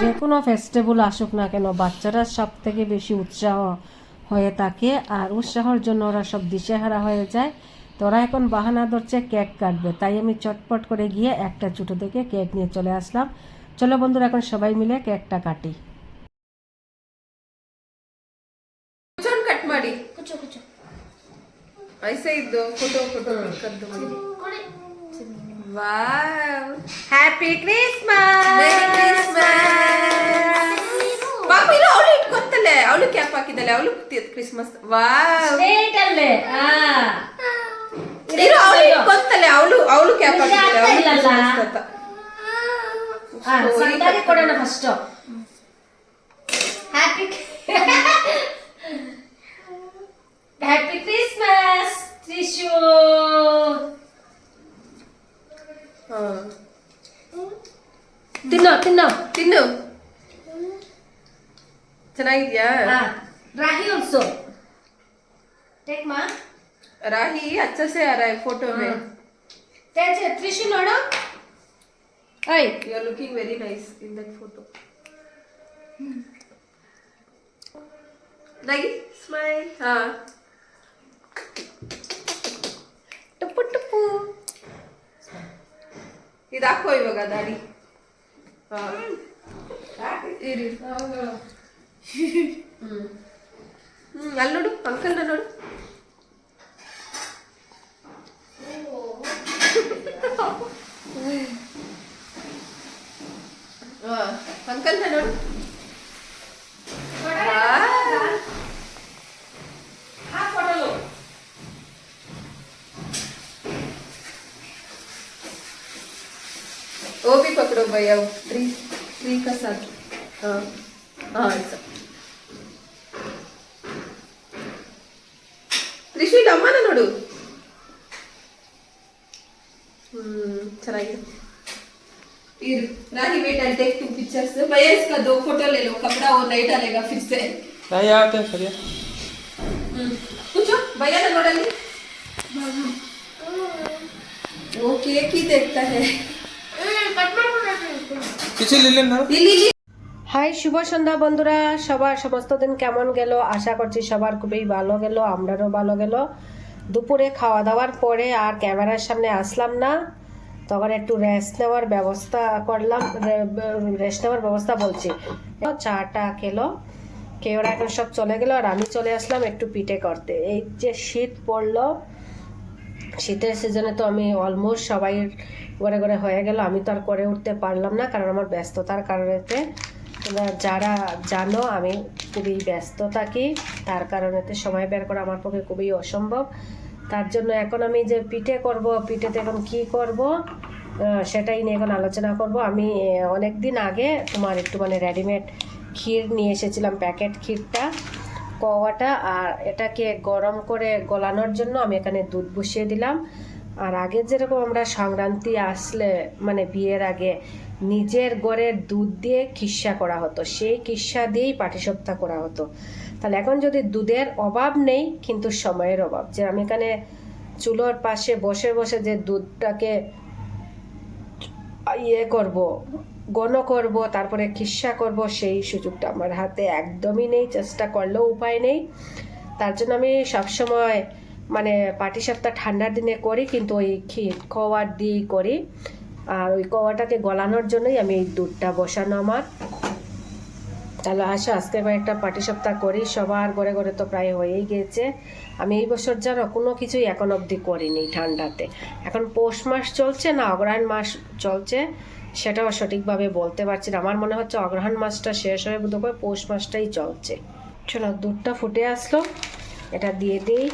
যে কোনো ফেস্টিভ্যাল আসুক না কেন বাচ্চারা সব থেকে বেশি উৎসাহ হয়ে থাকে আর উৎসাহর জন্য ওরা সব দিশেহারা হয়ে যায়। তো ওরা এখন বাহানা ধরছে কেক কাটবে তাই আমি চটপট করে গিয়ে একটা ছোটো থেকে কেক নিয়ে চলে আসলাম। চলো বন্ধুরা এখন সবাই মিলে কেকটা কাটি। ಐಸೆ ಇದ್ದು ಫೋಟೋ ಫೋಟೋ ಕದ್ದು ವಾವ್ ಹ್ಯಾಪಿ ಕ್ರಿಸ್ಮಸ್ ಪಾಪ ಇಲ್ಲ ಅವಳು ಇಟ್ಕೊತ್ತಲೆ ಅವಳು ಕ್ಯಾಪ್ ಹಾಕಿದ್ದಾಳೆ ಅವಳು ಕ್ರಿಸ್ಮಸ್ ವಾವ್ ಅಲ್ಲೇ ಇರೋ ಅವಳು ಇಟ್ಕೊತ್ತಲೆ ಅವಳು ಅವಳು ಕ್ಯಾಪ್ ಹಾಕಿದ್ದಾಳೆ ಅವಳು ಕ್ರಿಸ್ಮಸ್ ಅಂತ ಆ, ಸಂತಾನೆ ಕೊಡೋಣ first happy happy Christmas Trishu ಹಾ. ತಿನ್ನೋ ತಿನ್ನೋ ತಿನ್ನು ಚೆನ್ನಾಗಿದ್ಯಾ ಆ, ರಾಹಿ ಆಲ್ಸೋ ಟೇಕ್ ಮಾ राही अच्छा से आ रहा है फोटो में ತೇಜ ತ್ರಿಶು ನೋಡು I you are looking very nice in that photo Nagi, smile. ಹಾ ಇದು ಹಾಕೋ ಇವಾಗ ದಾಡಿ. ಇರಿ. ಹ್ಞೂ ಅಲ್ಲಿ ನೋಡು ಅಂಕಲ್ನ ನೋಡು. ಅಂಕಲ್ನ ನೋಡು. भी पकड़ो भैया वो ट्री ट्री का साथ हाँ हाँ ऐसा ತ್ರಿಶು ಇಲ್ಲಿ ಅಮ್ಮನ ನೋಡು हम्म ಚೆನ್ನಾಗಿದೆ इर राही wait and take two pictures भैया इसका दो फोटो ले लो कपड़ा वो नहीं डालेगा फिर से नहीं आते हैं सरिया कुछ भैया ने ನೋಡಲ್ಲಿ वो केक ही देखता है কিছু না? হাই, শুভ সন্ধ্যা বন্ধুরা। সবার সমস্ত দিন কেমন গেল? আশা করছি সবার খুবই ভালো গেল, আমরারও ভালো গেল। দুপুরে খাওয়া দাওয়ার পরে আর ক্যামেরার সামনে আসলাম না। তখন একটু রেস্ট নেওয়ার ব্যবস্থা করলাম রেস্ট নেওয়ার ব্যবস্থা বলছি। চাটা খেলো কেউরা এখন সব চলে গেলো আর আমি চলে আসলাম একটু পিঠে করতে। এই যে শীত পড়ল, শীতের সিজনে তো আমি অলমোস্ট সবাই ঘরে ঘরে হয়ে গেল। আমি তো আর করে উঠতে পারলাম না, কারণ আমার ব্যস্ততার কারণেতে। তোমরা যারা জানো, আমি খুবই ব্যস্ত থাকি। তার কারণেতে সময় বের করা আমার পক্ষে খুবই অসম্ভব। তার জন্য এখন আমি যে পিঠে করব, পিঠেতে এখন কি করব সেটাই নিয়ে এখন আলোচনা করব। আমি অনেক দিন আগে তোমার একটু মানে রেডিমেড ক্ষীর নিয়ে এসেছিলাম, প্যাকেট ক্ষীরটা কোয়াটা আর এটাকে গরম করে গলানোর জন্য আমি এখানে দুধ বসিয়ে দিলাম। আর আগে যেরকম আমরা সংক্রান্তি আসলে মানে বিয়ের আগে নিজের গড়ের দুধ দিয়ে কিস্সা করা হতো, সেই কিস্সা দিয়েই পাটিসপ্তাহ করা হতো। তাহলে এখন যদি দুধের অভাব নেই, কিন্তু সময়ের অভাব। যে আমি এখানে চুলোর পাশে বসে বসে যে দুধটাকে ইয়ে করব গণ করব, তারপরে খিস্সা করব, সেই সুযোগটা আমার হাতে একদমই নেই, চেষ্টা করলেও উপায় নেই। তার জন্য আমি সবসময় মানে পাটি সাপটা ঠান্ডার দিনে করি, কিন্তু ওই খোয়ার দিয়েই করি। আর ওই কওয়াটাকে গলানোর জন্যই আমি এই দুধটা বসানো আমার। তাহলে আসো, আজকে এবার একটা পাটি সপ্তাহ করি। সবার ঘরে ঘরে তো প্রায় হয়েই গিয়েছে আমি এই বছর জানো কোনো কিছুই এখন অবধি করিনি ঠান্ডাতে। এখন পৌষ মাস চলছে না, অগ্রহায়ণ মাস চলছে, সেটাও সঠিকভাবে বলতে পারছি না। আমার মনে হচ্ছে অগ্রহায়ণ মাসটা শেষ হয়ে বোধ পৌষ মাসটাই চলছে। চলো, দুধটা ফুটে আসলো। এটা দিয়ে দিই।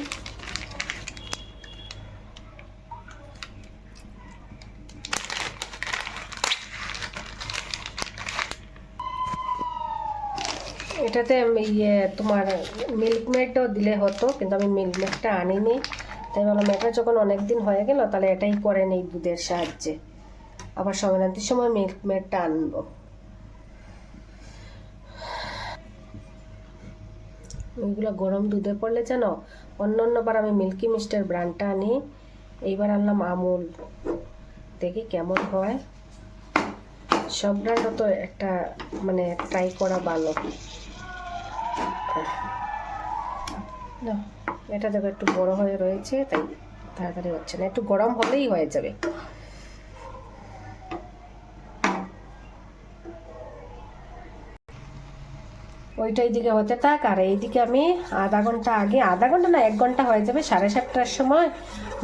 এটাতে ইয়ে তোমার মিল্ক মেডও দিলে হতো, কিন্তু আমি মিল্ক মেডটা আনিনি। তাই বললাম এটা যখন অনেক দিন হয়ে গেল, তাহলে এটাই করে নেই দুধের সাহায্যে। আবার সংক্রান্তির সময় মিল্ক মেডটা আনব। ওইগুলো গরম দুধে পড়লে জানো অন্য অন্যবার আমি মিল্কি মিস্টের ব্র্যান্ডটা আনি। এইবার আনলাম আমুল। দেখি কেমন হয়। সব ব্র্যান্ডও তো একটা মানে ট্রাই করা ভালো। এটা দেখো একটু বড় হয়ে রয়েছে, তাই তাড়াতাড়ি হচ্ছে না, একটু গরম হলেই হয়ে যাবে। ওইটা এইদিকে হতে থাক, আর এইদিকে আমি আধা ঘণ্টা আগে, আধা ঘণ্টা না, এক ঘণ্টা হয়ে যাবে, সাড়ে সাতটার সময়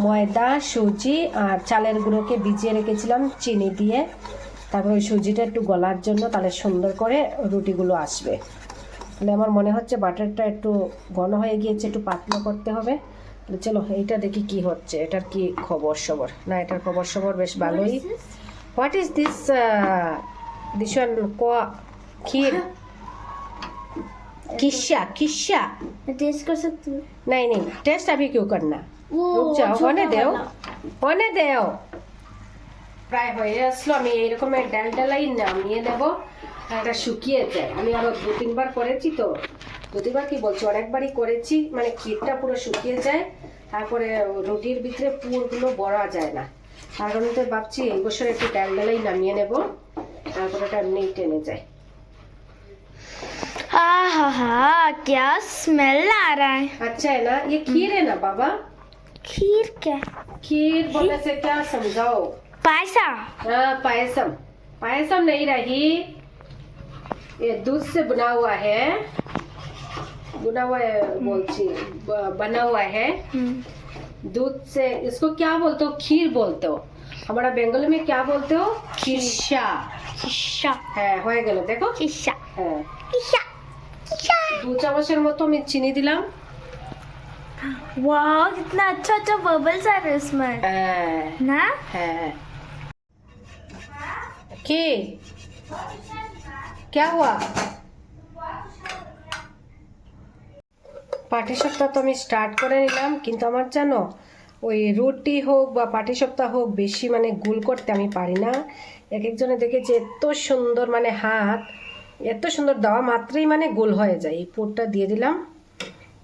ময়দা, সুজি আর চালের গুঁড়োকে ভিজিয়ে রেখেছিলাম চিনি দিয়ে। তারপর ওই সুজিটা একটু গলার জন্য, তাহলে সুন্দর করে রুটিগুলো আসবে। তাহলে আমার মনে হচ্ছে বাটারটা একটু ঘন হয়ে গিয়েছে একটু পাতলা করতে হবে তাহলে চলো এইটা দেখি কি হচ্ছে এটার কি খবর সবর না এটার খবর সবর বেশ ভালোই what is this this one ক্ষীর किस्सा किस्सा मैं टेस्ट कर सकती हूँ नहीं नहीं टेस्ट अभी क्यों करना वो रुक যাও छोटा হনে দেও वाला। হনে দেও প্রায় হয়ে আসলো আমি এইরকম ডাল ডালাই নামিয়ে দেবো আর এটা শুকিয়ে যায় আমি আরো দু তিনবার করেছি তো দু তিনবার কি বলছি অনেকবারই করেছি মানে ক্ষীরটা পুরো শুকিয়ে যায় তারপরে রুটির ভিতরে পুরগুলো বড়া যায় না তার কারণে তো ভাবছি এই বছর একটু ডাল ডালাই নামিয়ে নেব তারপরে এটা এমনি টেনে যায় आहा हा क्या स्मेल आ रहा है अच्छा है ना ये खीर है ना बाबा खीर क्या खीर बोलने से क्या समझाओ पायसा हाँ पायसम पायसम नहीं रही ये दूध से बना हुआ है बना हुआ है बोलची ब- बना हुआ है दूध से इसको क्या बोलते हो खीर बोलते हो हमारा बंगाली में क्या बोलते हो खिस्सा किस्सा হ্যাঁ হয়ে গেল দেখো किस्सा হ্যাঁ किस्सा किस्सा দু চামচের মতো আমি চিনি দিলাম वाह कितना अच्छा अच्छा बबल्स आ रहे हैं इसमें হ্যাঁ ना হ্যাঁ কি क्या हुआ পাটি সপ্তাহ তো আমি স্টার্ট করে নিলাম কিন্তু আমার জানো ওই রুটি হোক বা পাটি সপ্তাহ হোক বেশি মানে গুল করতে আমি পারি না এক একজনে দেখেছি এত সুন্দর মানে হাত এত সুন্দর দেওয়া মাত্রই মানে গোল হয়ে যায় এই পুরটা দিয়ে দিলাম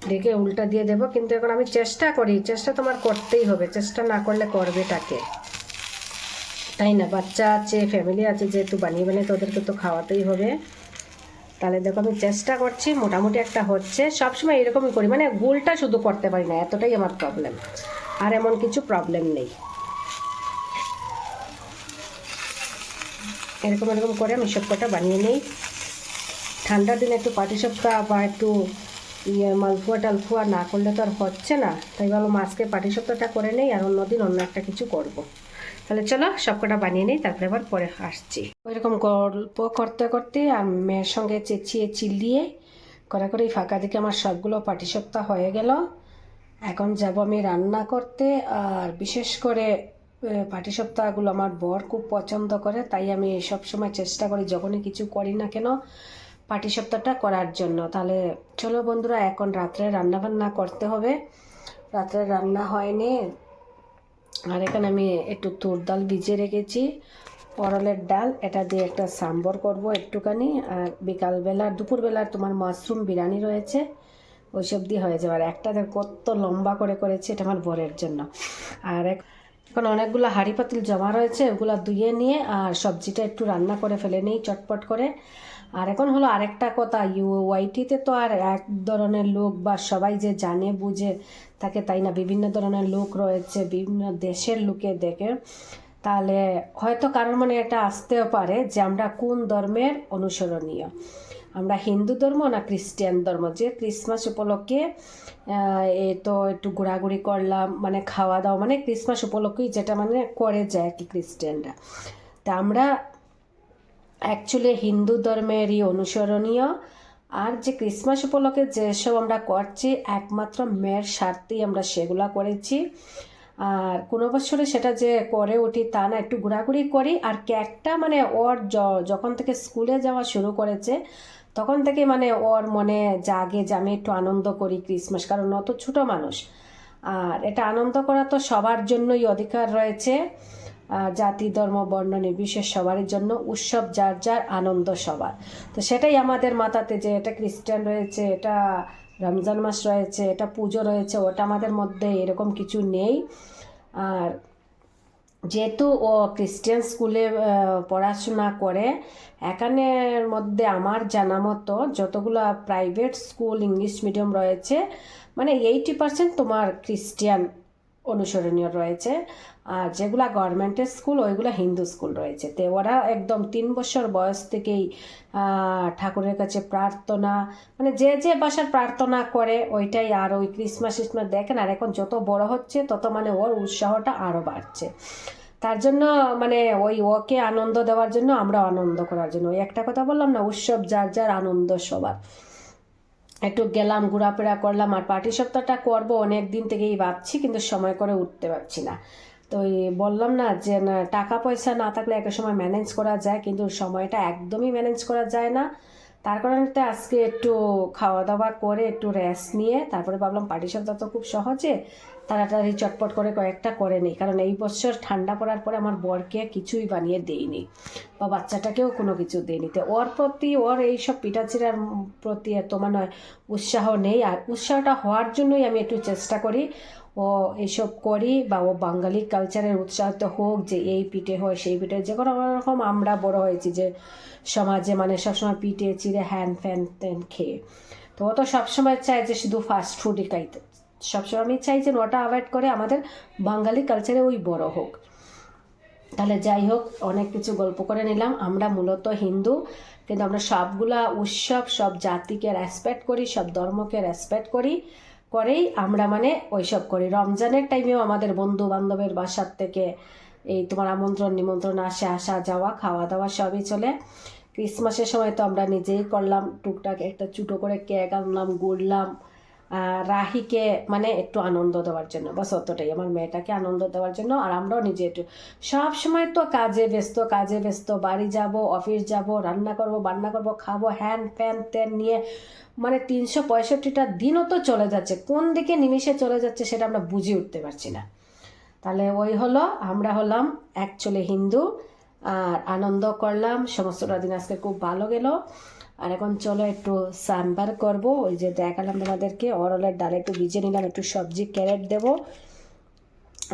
দেখে উল্টা দিয়ে দেবো কিন্তু এখন আমি চেষ্টা করি চেষ্টা তোমার করতেই হবে চেষ্টা না করলে করবেটাকে তাই না? বাচ্চা আছে ফ্যামিলি আছে, যেহেতু বানিয়ে বানিয়ে তোদেরকে তো খাওয়াতেই হবে। তাহলে দেখো আমি চেষ্টা করছি, মোটামুটি একটা হচ্ছে। সবসময় এরকমই করি মানে গোলটা শুধু করতে পারি না, এতটাই আমার প্রবলেম আর এমন কিছু প্রবলেম নেই। এরকম এরকম করে আমি সব কটা বানিয়ে নিই। ঠান্ডার দিনে একটু পাটিসাপটা বা একটু ইয়ে মালপোয়া টালপোয়া না করলে তো আর হচ্ছে না। তাই ভাবলাম আজকে পাটিসাপটাটা করে নেই, আর অন্যদিন অন্য একটা কিছু করব। তাহলে চলো, সবকটা বানিয়ে নিই, তারপরে আবার পরে আসছি। ওইরকম গল্প করতে করতে মেয়ের সঙ্গে চেঁচিয়ে চিল্লিয়ে করে করে ফাঁকা দিকে আমার সবগুলো পাটিসাপটা হয়ে গেল। এখন যাব আমি রান্না করতে, আর বিশেষ করে পাটিসাপটাগুলো আমার বর খুব পছন্দ করে, তাই আমি সব সময় চেষ্টা করি, যখনই কিছু করি না কেন পাটিসাপটাটা করার জন্য। তাহলে চলো বন্ধুরা, এখন রাত্রে রান্না বান্না করতে হবে। রাত্রে রান্না হয়নি আর এখানে আমি একটু তুর ডাল ভিজিয়ে রেখেছি, পরলের ডাল, এটা দিয়ে একটা সাম্বর করব একটুখানি, আর বিকালবেলা, দুপুরবেলা তোমার মাশরুম বিরিয়ানি রয়েছে, ওইসব দিয়ে হয়ে যাবে। আর একটা কত লম্বা করে করেছি, এটা আমার বরের জন্য। আর এক এখন অনেকগুলো হাঁড়ি পাতিল জমা রয়েছে, ওগুলো ধুয়ে নিয়ে আর সবজিটা একটু রান্না করে ফেলে নিই, চটপট করে। আর এখন হলো আরেকটা কথা ইউ ওয়াইটিতে তো আর এক ধরনের লোক বা সবাই যে জানে, বুঝে থাকে তাই না, বিভিন্ন ধরনের লোক রয়েছে, বিভিন্ন দেশের লোকে দেখে। তাহলে হয়তো কারোর মনে এটা আসতেও পারে যে আমরা কোন ধর্মের অনুসরণীয়। আমরা হিন্দু ধর্ম না খ্রিস্টান ধর্ম? যে ক্রিসমাস উপলক্ষে এ তো একটু ঘোরাঘুরি করলাম মানে খাওয়া দাওয়া মানে ক্রিসমাস উপলক্ষেই যেটা মানে করে যায় আর কি খ্রিস্টানরা। তা আমরা অ্যাকচুয়ালি হিন্দু ধর্মেরই অনুসরণীয় আর যে ক্রিসমাস উপলক্ষে যেসব আমরা করছি, একমাত্র মেয়ের স্বার্থেই আমরা সেগুলা করেছি। আর কোনো বছরে সেটা যে করে উঠি তা না, একটু ঘোরাঘুরি করি। আর কেকটা মানে ওর যখন থেকে স্কুলে যাওয়া শুরু করেছে তখন থেকে মানে ওর মনে জাগে যে আমি একটু আনন্দ করি ক্রিসমাস, কারণ অত ছোটো মানুষ। আর এটা আনন্দ করা তো সবার জন্যই অধিকার রয়েছে। জাতি, ধর্ম, বর্ণ নির্বিশেষ সবারই জন্য উৎসব যার যার আনন্দ সবার। তো সেটাই আমাদের মাথাতে যে এটা খ্রিস্টান রয়েছে, এটা রমজান মাস রয়েছে, এটা পুজো রয়েছে, ওটা আমাদের মধ্যে এরকম কিছু নেই। আর যেহেতু ও খ্রিস্টান স্কুলে পড়াশোনা করে এখানের মধ্যে আমার জানা মতো যতগুলো প্রাইভেট স্কুল ইংলিশ মিডিয়াম রয়েছে মানে এইটি পার্সেন্ট তোমার খ্রিস্টিয়ান অনুসরণীয় রয়েছে। আর যেগুলা গভর্নমেন্টের স্কুল, ওইগুলো হিন্দু স্কুল রয়েছে। তো ওরা একদম তিন বছর বয়স থেকেই ঠাকুরের কাছে প্রার্থনা মানে যে যে বাসার প্রার্থনা করে, ওইটাই আর ওই ক্রিসমাস টিসমাস দেখেন আর এখন যত বড় হচ্ছে, তত মানে ওর উৎসাহটা আরও বাড়ছে। তার জন্য মানে ওই ওকে আনন্দ দেওয়ার জন্য, আমরা আনন্দ করার জন্য। ওই একটা কথা বললাম না, উৎসব যার যার আনন্দ সবার। একটু গেলাম, ঘোরাফেরা করলাম আর পার্টি সপ্তাহটা করব। অনেক দিন থেকেই ভাবছি, কিন্তু সময় করে উঠতে পারছি না। তো বললাম না যে, না, টাকা পয়সা না থাকলে একটা সময় ম্যানেজ করা যায়, কিন্তু সময়টা একদমই ম্যানেজ করা যায় না। তার কারণে আজকে একটু খাওয়া দাওয়া করে একটু রেস্ট নিয়ে, তারপরে ভাবলাম পার্টি সপ্তাহ তো খুব সহজে তাড়াতাড়ি চটপট করে কয়েকটা করে নিই। কারণ এই বছর ঠান্ডা পড়ার পরে আমার বরকে কিছুই বানিয়ে দেইনি বা বাচ্চাটাকেও কোনো কিছু দেয়নি তো ওর প্রতি, ওর এইসব পিঠাচিরার প্রতি এত মানে উৎসাহ নেই। আর উৎসাহটা হওয়ার জন্যই আমি একটু চেষ্টা করি, ও এইসব করি বা ও বাঙালি কালচারের উৎসাহিত হোক, যে এই পিঠে হয়, সেই পিঠে যে কোনো রকম আমরা বড় হয়েছি যে সমাজে মানে সবসময় পিঠে চিড়ে হ্যান ফ্যান ত্যান খেয়ে। তো ও তো সবসময় চায় যে শুধু ফাস্ট ফুডই খাইতে। সবসময় আমি চাই যে ওটা অ্যাভয়েড করে আমাদের বাঙালি কালচারে ওই বড় হোক। তাহলে যাই হোক, অনেক কিছু গল্প করে নিলাম। আমরা মূলত হিন্দু, কিন্তু আমরা সবগুলা উৎসব, সব জাতিকে রেসপেক্ট করি, সব ধর্মকে রেসপেক্ট করি, করেই আমরা মানে ওইসব করি। রমজানের টাইমেও আমাদের বন্ধু বান্ধবের বাসার থেকে এই তোমার আমন্ত্রণ, নিমন্ত্রণ, আসে, আসা, যাওয়া, খাওয়া দাওয়া সবই চলে। ক্রিসমাসের সময় তো আমরা নিজেই করলাম, টুকটাক একটা ছোটো করে কেক আনলাম, গুড়লাম রাহিকে মানে একটু আনন্দ দেওয়ার জন্য, বাস অতটাই। আমার মেয়েটাকে আনন্দ দেওয়ার জন্য, আর আমরাও নিজে একটু। সব সময় তো কাজে ব্যস্ত কাজে ব্যস্ত। বাড়ি যাব অফিস যাব, রান্না করব, বান্না করব, খাব হ্যান ফ্যান ত্যান নিয়ে। মানে তিনশো পঁয়ষট্টিটা দিনও তো চলে যাচ্ছে। কোন দিকে নিমিষে চলে যাচ্ছে সেটা আমরা বুঝে উঠতে পারছি না। তাহলে ওই হলো, আমরা হলাম অ্যাকচুয়ালি হিন্দু, আর আনন্দ করলাম। সমস্তটা দিন আজকে খুব ভালো গেল। আর এখন চলো একটু সাম্বার করব। ওই যে দেখালাম তোমাদেরকে, অরলের ডাল একটু ভিজে নিলাম, একটু সবজি, ক্যারেট দেবো।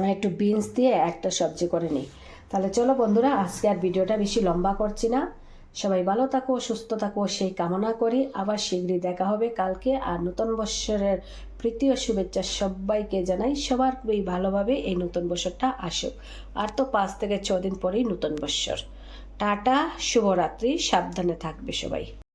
আর একটু বিনস দিয়ে একটা সবজি করে নিই। তাহলে চলো বন্ধুরা, আজকে আর ভিডিওটা বেশি লম্বা করছি না। সবাই ভালো থাকো, সুস্থ থাকো, সেই কামনা করি। আবার শীঘ্রই দেখা হবে কালকে। আর নতুন বৎসরের প্রীতি ও শুভেচ্ছা সবাইকে জানাই। সবার খুবই ভালোভাবে এই নতুন বছরটা আসুক। আর তো পাঁচ থেকে ছ দিন পরেই নতুন বৎসর টাটা, শুভরাত্রি, সাবধানে থাকবে সবাই।